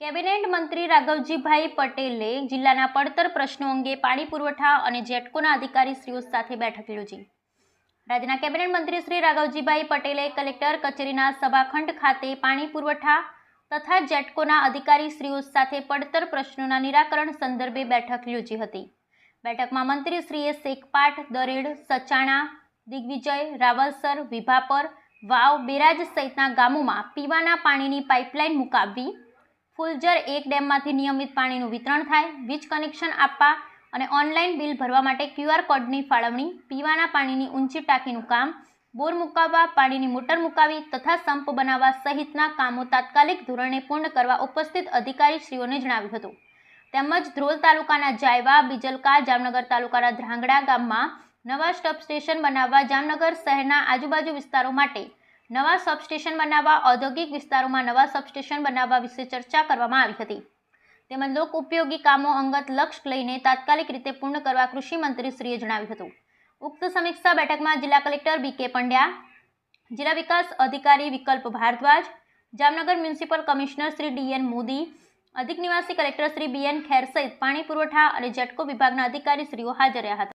Cabinet મંત્રી રાઘવજીભાઈ પટેલે જિલ્લાના પડતર પ્રશ્નો અંગે પાણી પુરવઠા અને જેટકોના અધિકારીશ્રીઓ સાથે બેઠક યોજી. રાજ્યના કેબિનેટ મંત્રી શ્રી રાઘવજીભાઈ પટેલે કલેક્ટર કચેરીના સભાખંડ ખાતે પાણી પુરવઠા તથા જેટકોના અધિકારીશ્રીઓ સાથે પડતર પ્રશ્નોના નિરાકરણ સંદર્ભે બેઠક યોજી હતી. બેઠકમાં મંત્રીશ્રીએ શેખપાટ, દરેડ, સચાણા, દિગ્વિજય, રાવલસર, વિભાપર, વાવ, બેરાજ સહિતના ગામોમાં પીવાના પાણીની પાઇપલાઇન મુકાવવી ફુલજર એક ડેમમાંથી નિયમિત પાણીનું વિતરણ થાય, વીજ કનેક્શન આપવા અને ઓનલાઈન બિલ ભરવા માટે ક્યુઆર કોડની ફાળવણી, પીવાના પાણીની ઊંચી ટાંકીનું કામ, બોર મુકાવવા, પાણીની મોટર મુકાવી તથા સંપ બનાવવા સહિતના કામો તાત્કાલિક ધોરણે પૂર્ણ કરવા ઉપસ્થિત અધિકારીશ્રીઓને જણાવ્યું હતું. તેમજ ધ્રોલ તાલુકાના જાયવા, બિજલકા, જામનગર તાલુકાના ધ્રાંગડા ગામમાં નવા સ્ટબ સ્ટેશન બનાવવા જામનગર શહેરના આજુબાજુ વિસ્તારો માટે નવા સબસ્ટેશન બનાવવા, ઔદ્યોગિક વિસ્તારોમાં નવા સબસ્ટેશન બનાવવા વિશે ચર્ચા કરવામાં આવી હતી. તેમજ લોક ઉપયોગી કામો અંગત લક્ષ્ય લઈને તાત્કાલિક રીતે પૂર્ણ કરવા કૃષિમંત્રીશ્રીએ જણાવ્યું હતું. ઉક્ત સમીક્ષા બેઠકમાં જિલ્લા કલેક્ટર બી કે પંડ્યા, જિલ્લા વિકાસ અધિકારી Vikalp Bhardwaj, Jamnagar municipal commissioner Shri DN Modi, અધિક નિવાસી કલેક્ટર શ્રી બીએન ખેર સહિત પાણી પુરવઠા અને જટકો વિભાગના અધિકારીશ્રીઓ હાજર રહ્યા હતા.